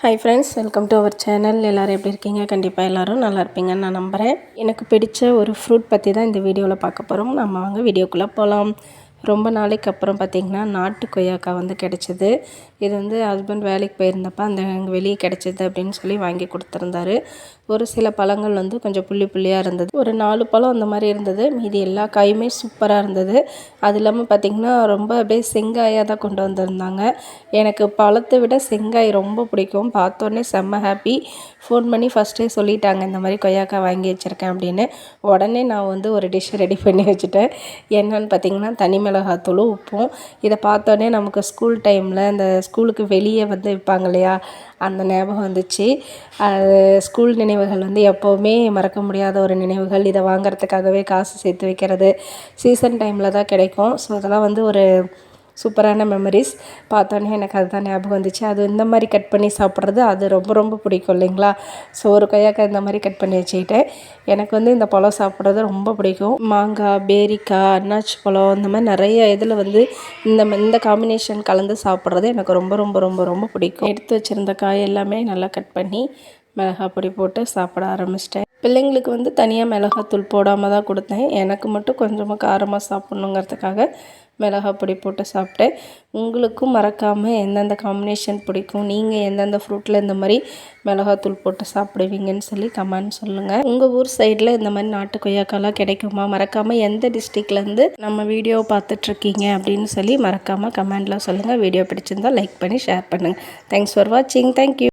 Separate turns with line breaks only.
Hi friends welcome to our channel எல்லோரும் எப்படி இருக்கீங்க? கண்டிப்பாக எல்லோரும் நல்லா இருப்பீங்கன்னு நான் நம்புகிறேன் எனக்கு பிடிச்ச ஒரு ஃப்ரூட் பற்றி தான் இந்த வீடியோவில் பார்க்க போகிறோம் நம்ம வாங்க வீடியோக்குள்ளே போகலாம் ரொம்ப நாளைக்கு அப்புறம் பார்த்திங்கன்னா நாட்டு கொய்யாக்காய் வந்து கிடச்சிது. இது வந்து ஹஸ்பண்ட் வேலைக்கு போயிருந்தப்போ அந்த அங்கே வெளியே கிடச்சிது அப்படின்னு சொல்லி வாங்கி கொடுத்துருந்தாரு. ஒரு சில பழங்கள் வந்து கொஞ்சம் புள்ளி புள்ளியாக இருந்தது. ஒரு நாலு பழம் அந்த மாதிரி இருந்தது. மீதி எல்லா காயுமே சூப்பராக இருந்தது. அது இல்லாமல் பார்த்திங்கன்னா ரொம்ப அப்படியே செங்காயாக தான் கொண்டு வந்திருந்தாங்க. எனக்கு பழத்தை விட செங்காய் ரொம்ப பிடிக்கும். பார்த்தோன்னே செம்ம ஹாப்பி ஃபோன் பண்ணி ஃபஸ்ட்டே சொல்லிட்டாங்க இந்த மாதிரி கொய்யாக்காய் வாங்கி வச்சுருக்கேன் அப்படின்னு. உடனே நான் வந்து ஒரு டிஷ் ரெடி பண்ணி வச்சுட்டேன். என்னன்னு பார்த்திங்கன்னா தனிமை மிளகாத்தூளும் உப்பும். இதை பார்த்தோன்னே நமக்கு ஸ்கூல் டைமில் இந்த ஸ்கூலுக்கு வெளியே வந்து விற்பாங்க இல்லையா? அந்த ஞாபகம் வந்துச்சு. அது ஸ்கூல் நினைவுகள் வந்து எப்போவுமே மறக்க முடியாத ஒரு நினைவுகள். இதை வாங்குறதுக்காகவே காசு சேர்த்து வைக்கிறது. சீசன் டைமில் தான் கிடைக்கும். ஸோ அதெல்லாம் வந்து ஒரு சூப்பரான மெமரிஸ் பார்த்தோன்னே எனக்கு அதுதான் ஞாபகம் வந்துச்சு. அது இந்த மாதிரி கட் பண்ணி சாப்பிட்றது அது ரொம்ப ரொம்ப பிடிக்கும் இல்லைங்களா? ஸோ ஒரு கொய்யாக்காய் இந்த மாதிரி கட் பண்ணி வச்சுக்கிட்டேன். எனக்கு வந்து இந்த பழம் சாப்பிட்றது ரொம்ப பிடிக்கும். மாங்காய் பேரிக்காய் அன்னாச்சி பழம் இந்த மாதிரி நிறைய இதில் வந்து இந்த இந்த காம்பினேஷன் கலந்து சாப்பிட்றது எனக்கு ரொம்ப ரொம்ப ரொம்ப ரொம்ப பிடிக்கும். எடுத்து வச்சுருந்த காய் எல்லாமே நல்லா கட் பண்ணி மிளகாய் பொடி போட்டு சாப்பிட ஆரம்பிச்சிட்டேன். பிள்ளைங்களுக்கு வந்து தனியாக மிளகாத்தூள் போடாமல் தான் கொடுத்தேன். எனக்கு மட்டும் கொஞ்சமாக காரமாக சாப்பிட்ணுங்கிறதுக்காக மிளகாய் பொடி போட்டு சாப்பிட்டேன். உங்களுக்கும் மறக்காமல் எந்தெந்த காம்பினேஷன் பிடிக்கும்? நீங்கள் எந்தெந்த ஃப்ரூட்டில் இந்த மாதிரி மிளகாத்தூள் போட்டு சாப்பிடுவீங்கன்னு சொல்லி கமெண்ட் சொல்லுங்கள் உங்கள் ஊர் சைடில் இந்த மாதிரி நாட்டு கொய்யாக்காலாம் கிடைக்குமா? மறக்காமல் எந்த டிஸ்ட்ரிக்ட்லேருந்து நம்ம வீடியோ பார்த்துட்ருக்கீங்க அப்படின்னு சொல்லி மறக்காமல் கமெண்டில் சொல்லுங்கள் வீடியோ பிடிச்சிருந்தால் லைக் பண்ணி ஷேர் பண்ணுங்கள் தேங்க்ஸ் ஃபார் வாட்சிங் தேங்க்யூ